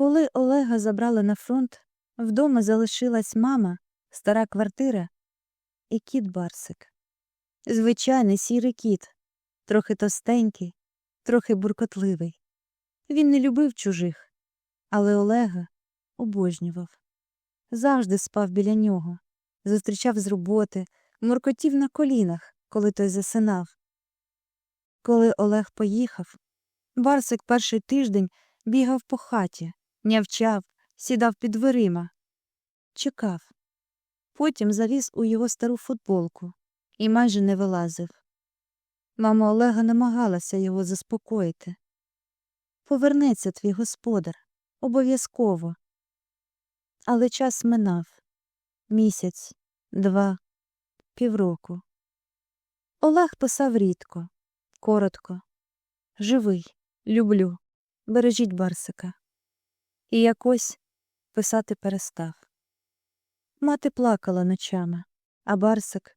Коли Олега забрали на фронт, вдома залишилась мама, стара квартира і кіт Барсик. Звичайний сірий кіт, трохи тостенький, трохи буркотливий. Він не любив чужих, але Олега обожнював. Завжди спав біля нього, зустрічав з роботи, муркотів на колінах, коли той засинав. Коли Олег поїхав, Барсик перший тиждень бігав по хаті, нявчав, сідав під дверима, чекав. Потім заліз у його стару футболку і майже не вилазив. Мама Олега намагалася його заспокоїти. Повернеться твій господар, обов'язково. Але час минав місяць, два, півроку. Олег писав рідко, коротко. Живий, люблю, бережіть Барсика. І якось писати перестав. Мати плакала ночами, а Барсик.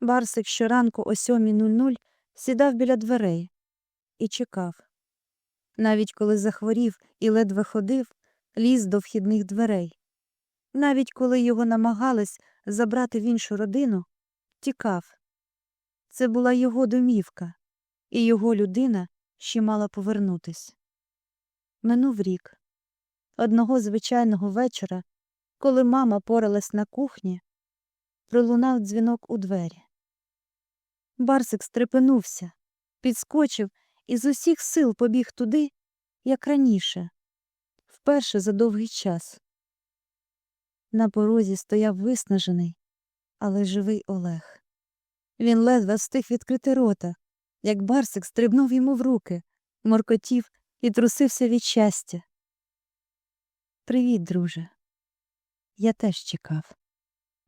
Барсик щоранку о 7.00 сідав біля дверей і чекав. Навіть коли захворів і ледве ходив, ліз до вхідних дверей. Навіть коли його намагались забрати в іншу родину, тікав. Це була його домівка, і його людина ще мала повернутись. Минув рік. Одного звичайного вечора, коли мама поралась на кухні, пролунав дзвінок у двері. Барсик стрепенувся, підскочив і з усіх сил побіг туди, як раніше, вперше за довгий час. На порозі стояв виснажений, але живий Олег. Він ледве встиг відкрити рота, як Барсик стрибнув йому в руки, моркотів і трусився від щастя. Привіт, друже. Я теж чекав.